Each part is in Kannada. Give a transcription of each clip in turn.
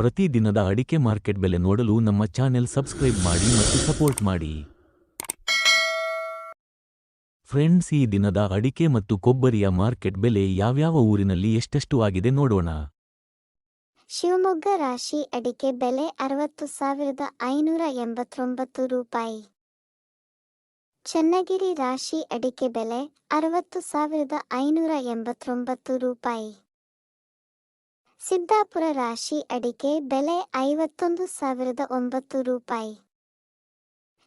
ಪ್ರತಿ ದಿನದ ಅಡಿಕೆ ಮಾರ್ಕೆಟ್ ಬೆಲೆ ನೋಡಲು ನಮ್ಮ ಚಾನೆಲ್ ಸಬ್ಸ್ಕ್ರೈಬ್ ಮಾಡಿ ಮತ್ತು ಸಪೋರ್ಟ್ ಮಾಡಿ. ಫ್ರೆಂಡ್ಸ್, ಈ ದಿನದ ಅಡಿಕೆ ಮತ್ತು ಕೊಬ್ಬರಿಯ ಮಾರ್ಕೆಟ್ ಬೆಲೆ ಯಾವ್ಯಾವ ಊರಿನಲ್ಲಿ ಎಷ್ಟೆಷ್ಟು ಆಗಿದೆ ನೋಡೋಣ. ಶಿವಮೊಗ್ಗ ರಾಶಿ ಅಡಿಕೆ ಬೆಲೆ ಅರವತ್ತು ಸಾವಿರದ ಐನೂರ ಎಂಬತ್ತೊಂಬತ್ತು ರೂಪಾಯಿ. ಚನ್ನಗಿರಿ ರಾಶಿ ಅಡಿಕೆ ಬೆಲೆ ಅರವತ್ತು ಸಾವಿರದ ಐನೂರ ಎಂಬತ್ತೊಂಬತ್ತು ರೂಪಾಯಿ. ಸಿದ್ದಾಪುರ ರಾಶಿ ಅಡಿಕೆ ಬೆಲೆ ಐವತ್ತೊಂದು ಸಾವಿರದ ಒಂಬತ್ತು ರೂಪಾಯಿ.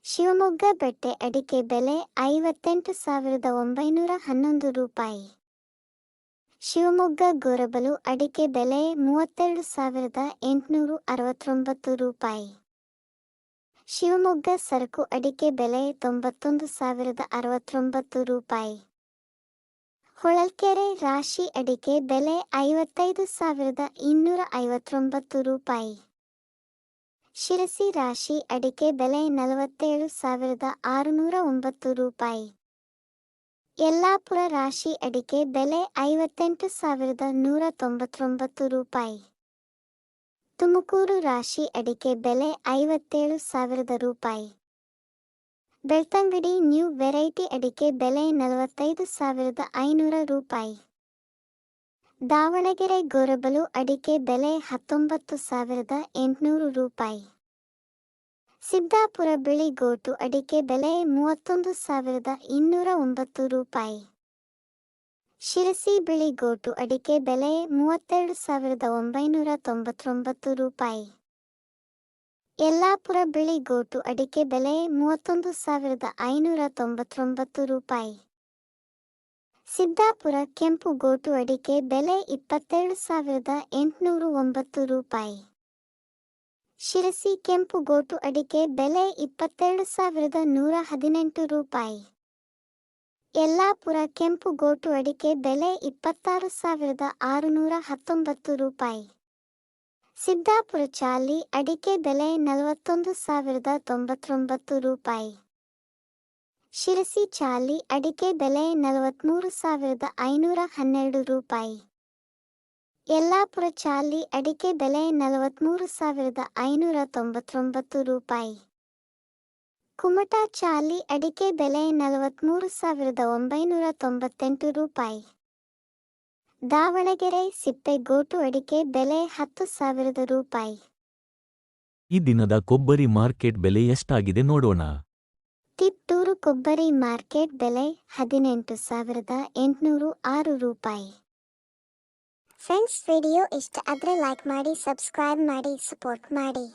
ಶಿವಮೊಗ್ಗ ಬೆಟ್ಟೆ ಅಡಿಕೆ ಬೆಲೆ ಐವತ್ತೆಂಟು ಸಾವಿರದ ಒಂಬೈನೂರ ಹನ್ನೊಂದು ರೂಪಾಯಿ. ಶಿವಮೊಗ್ಗ ಗೊರಬಲು ಅಡಿಕೆ ಬೆಲೆ ಮೂವತ್ತೆರಡು ಸಾವಿರದ ಎಂಟುನೂರು ಅರವತ್ತೊಂಬತ್ತು ರೂಪಾಯಿ. ಶಿವಮೊಗ್ಗ ಸರಕು ಅಡಿಕೆ ಬೆಲೆ ತೊಂಬತ್ತೊಂದು ಸಾವಿರದ ಅರವತ್ತೊಂಬತ್ತು ರೂಪಾಯಿ. ಹೊಳಲ್ಕೆರೆ ರಾಶಿ ಅಡಿಕೆ ಬೆಲೆ ಐವತ್ತೈದು ಸಾವಿರದ ಇನ್ನೂರ ಐವತ್ತೊಂಬತ್ತು ರೂಪಾಯಿ. ಶಿರಸಿ ರಾಶಿ ಅಡಿಕೆ ಬೆಲೆ ನಲವತ್ತೇಳು ಸಾವಿರದ ಆರುನೂರ ಒಂಬತ್ತು ರೂಪಾಯಿ. ಯಲ್ಲಾಪುರ ರಾಶಿ ಅಡಿಕೆ ಬೆಲೆ ಐವತ್ತೆಂಟು ಸಾವಿರದ ನೂರ ತೊಂಬತ್ತೊಂಬತ್ತು ರೂಪಾಯಿ. ತುಮಕೂರು ರಾಶಿ ಅಡಿಕೆ ಬೆಲೆ ಐವತ್ತೇಳು ಸಾವಿರದ ರೂಪಾಯಿ. ಬೆಳ್ತಂಗಡಿ ನ್ಯೂ ವೆರೈಟಿ ಅಡಿಕೆ ಬೆಲೆ ನಲವತ್ತೈದು ಸಾವಿರದ ಐನೂರ ರೂಪಾಯಿ. ದಾವಣಗೆರೆ ಗೊರಬಲು ಅಡಿಕೆ ಬೆಲೆ ಹತ್ತೊಂಬತ್ತು ಸಾವಿರದ ಎಂಟುನೂರು ರೂಪಾಯಿ. ಸಿದ್ದಾಪುರ ಬಿಳಿಗೋಟು ಅಡಿಕೆ ಬೆಲೆ ಮೂವತ್ತೊಂದು ಸಾವಿರದ ಇನ್ನೂರ ಒಂಬತ್ತು ರೂಪಾಯಿ. ಶಿರಸಿ ಬಿಳಿಗೋಟು ಅಡಿಕೆ ಬೆಲೆ ಮೂವತ್ತೆರಡು ಸಾವಿರದ ಒಂಬೈನೂರ ತೊಂಬತ್ತೊಂಬತ್ತು ರೂಪಾಯಿ. ಯಲ್ಲಾಪುರ ಬಿಳಿ ಗೋಟು ಅಡಿಕೆ ಬೆಲೆ ಮೂವತ್ತೊಂದು ಸಾವಿರದ ಐನೂರ ತೊಂಬತ್ತೊಂಬತ್ತು ರೂಪಾಯಿ. ಸಿದ್ದಾಪುರ ಕೆಂಪು ಗೋಟು ಅಡಿಕೆ ಬೆಲೆ ಇಪ್ಪತ್ತೆರಡು ಸಾವಿರದ ಎಂಟುನೂರು ಒಂಬತ್ತು ರೂಪಾಯಿ. ಶಿರಸಿ ಕೆಂಪು ಗೋಟು ಅಡಿಕೆ ಬೆಲೆ ಇಪ್ಪತ್ತೆರಡು ಸಾವಿರದ ನೂರ ಹದಿನೆಂಟು ರೂಪಾಯಿ. ಯಲ್ಲಾಪುರ ಕೆಂಪು ಗೋಟು ಅಡಿಕೆ ಬೆಲೆ ಇಪ್ಪತ್ತಾರು ಸಾವಿರದ ಆರುನೂರ ಹತ್ತೊಂಬತ್ತು ರೂಪಾಯಿ. ಸಿದ್ದಾಪುರ ಚಾಲಿ ಅಡಿಕೆ ಬೆಲೆ ನಲವತ್ತೊಂದು ಸಾವಿರದ ತೊಂಬತ್ತೊಂಬತ್ತು ರೂಪಾಯಿ. ಶಿರಸಿ ಚಾಲಿ ಅಡಿಕೆ ಬೆಲೆ ನಲವತ್ತ್ಮೂರು ಸಾವಿರದ ಐನೂರ ಹನ್ನೆರಡು ರೂಪಾಯಿ. ಯಲ್ಲಾಪುರ ಚಾಲಿ ಅಡಿಕೆ ಬೆಲೆ ನಲವತ್ತ್ಮೂರು ಸಾವಿರದ ಐನೂರ ತೊಂಬತ್ತೊಂಬತ್ತು ರೂಪಾಯಿ. ಕುಮಟಾ ಚಾಲಿ ಅಡಿಕೆ ಬೆಲೆ ನಲವತ್ತ್ಮೂರು ಸಾವಿರದ ಒಂಬೈನೂರ ತೊಂಬತ್ತೆಂಟು ರೂಪಾಯಿ. ದಾವಣಗೆರೆ ಸಿಪ್ಪೆ ಗೋಟು ಅಡಿಕೆ ಬೆಲೆ ಹತ್ತು ಸಾವಿರದ ರೂಪಾಯಿ. ಈ ದಿನದ ಕೊಬ್ಬರಿ ಮಾರ್ಕೆಟ್ ಬೆಲೆ ಎಷ್ಟಾಗಿದೆ ನೋಡೋಣ. ತಿತ್ತೂರು ಕೊಬ್ಬರಿ ಮಾರ್ಕೆಟ್ ಬೆಲೆ ಹದಿನೆಂಟು ಸಾವಿರದ ಎಂಟುನೂರು ಆರು ರೂಪಾಯಿ. ಫ್ರೆಂಡ್ಸ್ ವಿಡಿಯೋ ಇಷ್ಟ ಆದರೆ ಲೈಕ್ ಮಾಡಿ ಸಬ್ಸ್ಕ್ರೈಬ್ ಮಾಡಿ ಸಪೋರ್ಟ್ ಮಾಡಿ.